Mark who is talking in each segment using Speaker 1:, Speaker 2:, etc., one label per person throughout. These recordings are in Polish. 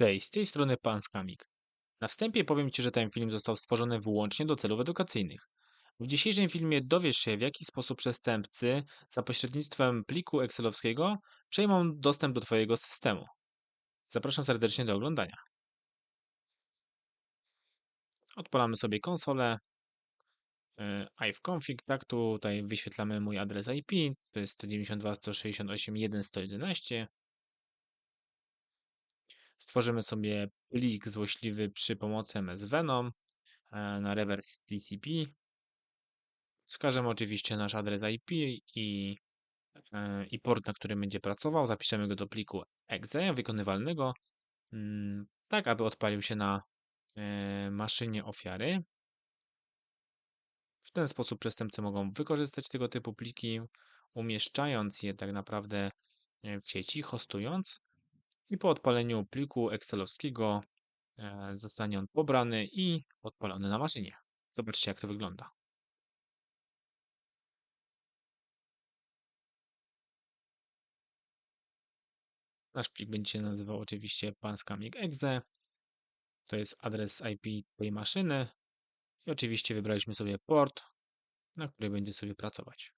Speaker 1: Cześć, z tej strony pan Skamik. Na wstępie powiem Ci, że ten film został stworzony wyłącznie do celów edukacyjnych. W dzisiejszym filmie dowiesz się, w jaki sposób przestępcy za pośrednictwem pliku Excelowskiego przejmą dostęp do Twojego systemu. Zapraszam serdecznie do oglądania. Odpalamy sobie konsolę. e, ifconfig, tak, tutaj wyświetlamy mój adres IP, to jest 192.168.1.111. Stworzymy sobie plik złośliwy przy pomocy MS Venom e, na reverse TCP. Wskażemy oczywiście nasz adres IP i, e, i port, na którym będzie pracował. Zapiszemy go do pliku exe wykonywalnego, mm, tak aby odpalił się na e, maszynie ofiary. W ten sposób przestępcy mogą wykorzystać tego typu pliki, umieszczając je tak naprawdę w sieci, hostując i po odpaleniu pliku excelowskiego e, zostanie on pobrany i odpalony na maszynie. Zobaczcie, jak to wygląda. Nasz plik będzie się nazywał oczywiście panskamik.exe. To jest adres IP tej maszyny. I oczywiście wybraliśmy sobie port, na który będzie sobie pracować.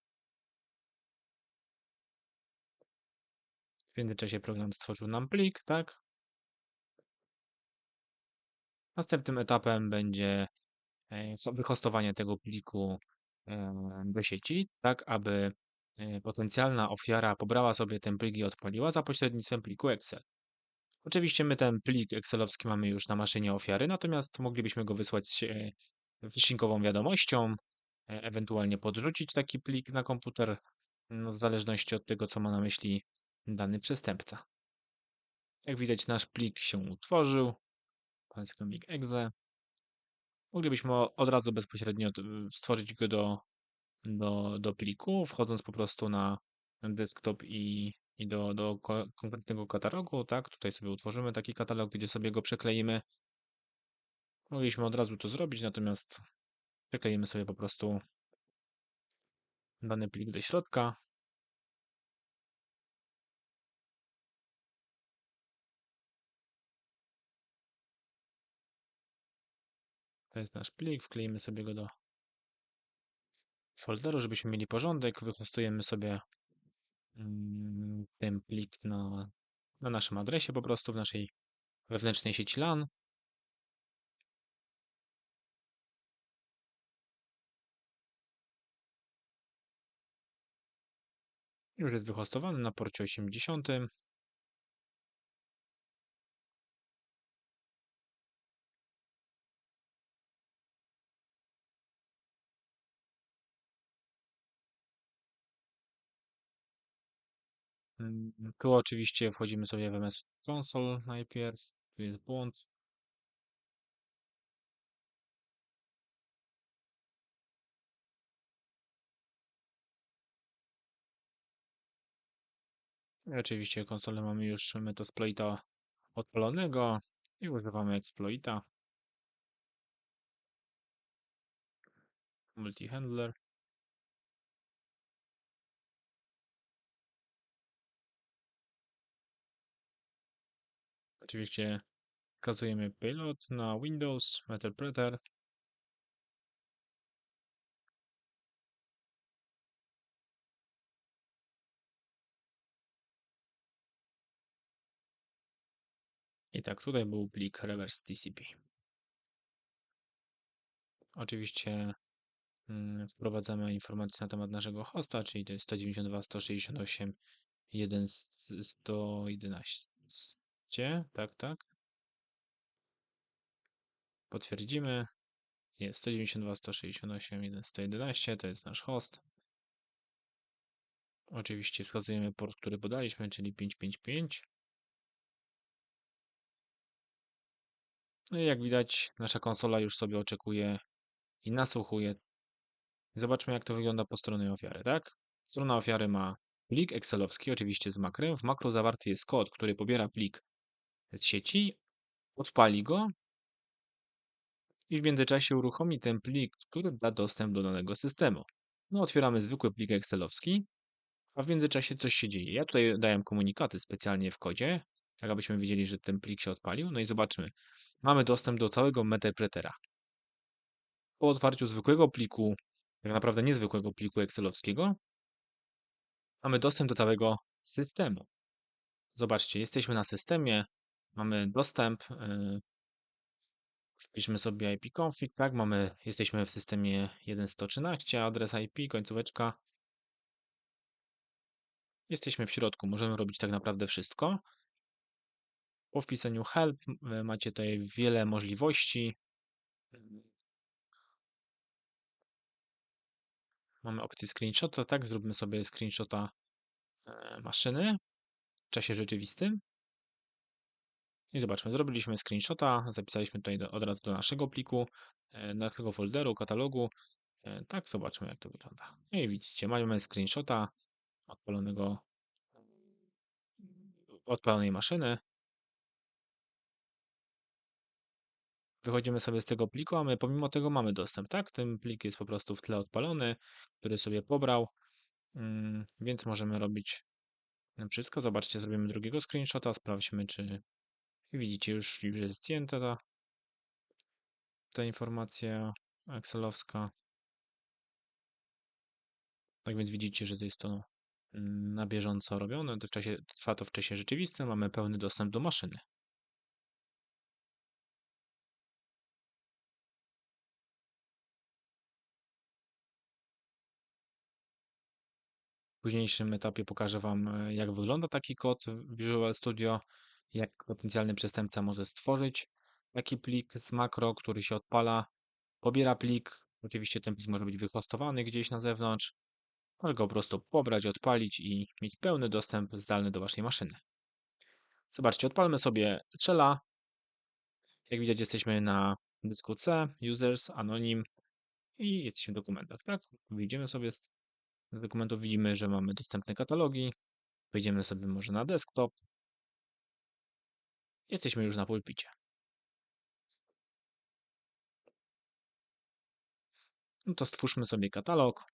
Speaker 1: W międzyczasie program stworzył nam plik, tak? Następnym etapem będzie e, wyhostowanie tego pliku e, do sieci, tak aby e, potencjalna ofiara pobrała sobie ten plik i odpaliła za pośrednictwem pliku Excel. Oczywiście my ten plik Excelowski mamy już na maszynie ofiary, natomiast moglibyśmy go wysłać phishingową wiadomością, ewentualnie podrzucić taki plik na komputer, no w zależności od tego, co ma na myśli dany przestępca. Jak widać, nasz plik się utworzył. Pańskownik exe. Moglibyśmy od razu bezpośrednio stworzyć go do, do, do pliku, wchodząc po prostu na desktop i, i do, do konkretnego katalogu. Tak, tutaj sobie utworzymy taki katalog, gdzie sobie go przekleimy. Mogliśmy od razu to zrobić, natomiast przekleimy sobie po prostu dany plik do środka. To jest nasz plik, wkleimy sobie go do folderu, żebyśmy mieli porządek. Wyhostujemy sobie mm, ten plik na, na naszym adresie po prostu, w naszej wewnętrznej sieci LAN. Już jest wyhostowany na porcie 80. tu oczywiście wchodzimy sobie w MS Console najpierw. Tu jest błąd. Oczywiście konsolę mamy już Metasploita odpalonego i używamy exploita. Multi-handler. Oczywiście wskazujemy payload na Windows, Interpreter. I tak, tutaj był plik reverse TCP. Oczywiście mm, wprowadzamy informacje na temat naszego hosta, czyli to jest 192.168.1.111 tak, tak. Potwierdzimy. Jest 192, 168, 1, 111, to jest nasz host. Oczywiście wskazujemy port, który podaliśmy, czyli 555. No i jak widać, nasza konsola już sobie oczekuje i nasłuchuje. Zobaczmy, jak to wygląda po stronie ofiary, tak? Strona ofiary ma plik excelowski, oczywiście z makrem. W makro zawarty jest kod, który pobiera plik z sieci, odpali go i w międzyczasie uruchomi ten plik, który da dostęp do danego systemu. No, otwieramy zwykły plik excelowski, a w międzyczasie coś się dzieje. Ja tutaj dałem komunikaty specjalnie w kodzie, tak abyśmy wiedzieli, że ten plik się odpalił. No i zobaczmy. Mamy dostęp do całego metapretera. Po otwarciu zwykłego pliku, tak naprawdę niezwykłego pliku excelowskiego, mamy dostęp do całego systemu. Zobaczcie, jesteśmy na systemie, mamy dostęp, wpiszmy sobie ipconfig, tak, mamy, jesteśmy w systemie 1.113, adres IP, końcóweczka. Jesteśmy w środku, możemy robić tak naprawdę wszystko. Po wpisaniu help yy, macie tutaj wiele możliwości. Mamy opcję screenshota, tak, zróbmy sobie screenshota yy, maszyny w czasie rzeczywistym. I zobaczmy, zrobiliśmy screenshota, zapisaliśmy tutaj do, od razu do naszego pliku, e, naszego folderu, katalogu. E, tak, zobaczmy jak to wygląda. No i widzicie, mamy screenshota odpalonego, odpalonej maszyny. Wychodzimy sobie z tego pliku, a my pomimo tego mamy dostęp, tak? Ten plik jest po prostu w tle odpalony, który sobie pobrał, mm, więc możemy robić wszystko. Zobaczcie, zrobimy drugiego screenshota, sprawdźmy, czy Widzicie, już, już jest zdjęta ta, ta informacja excelowska. Tak więc widzicie, że to jest to na bieżąco robione. To w czasie, trwa to w czasie rzeczywistym. Mamy pełny dostęp do maszyny. W późniejszym etapie pokażę Wam, e, jak wygląda taki kod w Visual Studio jak potencjalny przestępca może stworzyć taki plik z makro, który się odpala, pobiera plik. Oczywiście ten plik może być wyhostowany gdzieś na zewnątrz. Może go po prostu pobrać, odpalić i mieć pełny dostęp zdalny do waszej maszyny. Zobaczcie, odpalmy sobie Shella. Jak widać, jesteśmy na dysku C, users, anonim i jesteśmy w dokumentach, tak? Wyjdziemy sobie z dokumentów, widzimy, że mamy dostępne katalogi. Wejdziemy sobie może na desktop, Jesteśmy już na pulpicie. No to stwórzmy sobie katalog.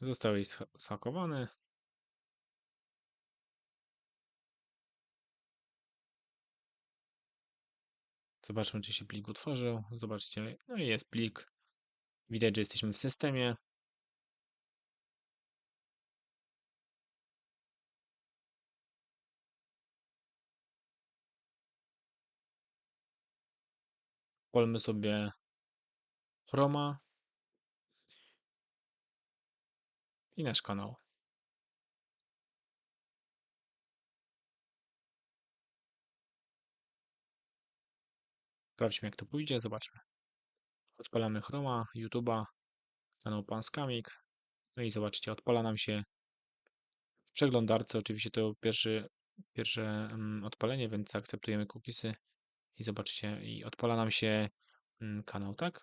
Speaker 1: Zostałeś zhakowany. Zobaczmy, czy się plik utworzył. Zobaczcie, no i jest plik. Widać, że jesteśmy w systemie. Polmy sobie Chroma i nasz kanał. Sprawdźmy jak to pójdzie, zobaczmy. Odpalamy Chroma, YouTube'a, kanał Pan Skamik. No i zobaczcie, odpala nam się w przeglądarce. Oczywiście to pierwszy, pierwsze mm, odpalenie, więc akceptujemy cookiesy. I zobaczcie, i odpala nam się mm, kanał, tak?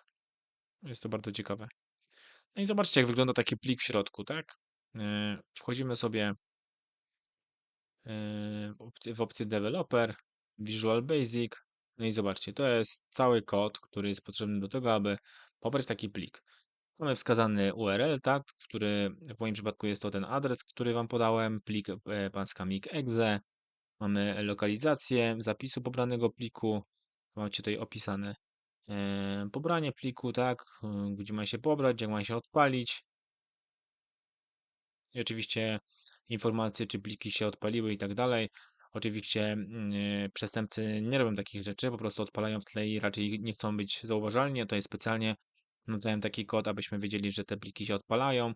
Speaker 1: Jest to bardzo ciekawe. No i zobaczcie, jak wygląda taki plik w środku, tak? E, wchodzimy sobie e, w opcję, w opcję Developer, Visual Basic, no i zobaczcie, to jest cały kod, który jest potrzebny do tego, aby pobrać taki plik. Mamy wskazany URL, tak, który w moim przypadku jest to ten adres, który Wam podałem, plik e, panskamik.exe. Mamy lokalizację zapisu pobranego pliku. Macie tutaj opisane e, pobranie pliku, tak, gdzie ma się pobrać, jak ma się odpalić. I oczywiście informacje, czy pliki się odpaliły i tak dalej. Oczywiście e, przestępcy nie robią takich rzeczy, po prostu odpalają w tle i raczej nie chcą być zauważalni. To jest specjalnie dodałem taki kod, abyśmy wiedzieli, że te pliki się odpalają.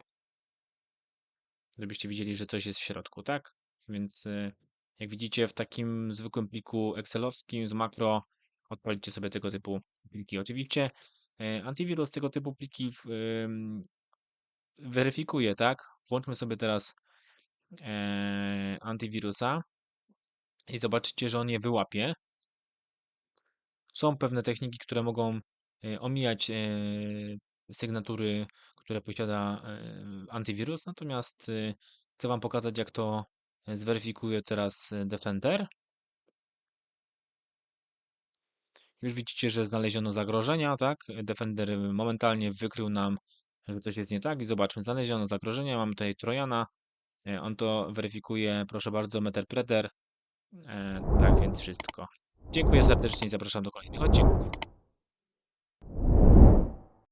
Speaker 1: Żebyście widzieli, że coś jest w środku, tak? Więc e, jak widzicie, w takim zwykłym pliku Excelowskim z makro odpalicie sobie tego typu pliki. Oczywiście e, antywirus tego typu pliki w, weryfikuje, tak? Włączmy sobie teraz antywirusa i zobaczycie, że on je wyłapie. Są pewne techniki, które mogą e, omijać e, sygnatury, które posiada e, antywirus, natomiast chcę Wam pokazać, jak to zweryfikuje teraz Defender. Już widzicie, że znaleziono zagrożenia, tak? Defender momentalnie wykrył nam, że coś jest nie tak i zobaczmy, znaleziono zagrożenia, mamy tutaj Trojana, on to weryfikuje, proszę bardzo, Meterpreter, E, tak więc wszystko. Dziękuję serdecznie i zapraszam do kolejnych odcinków.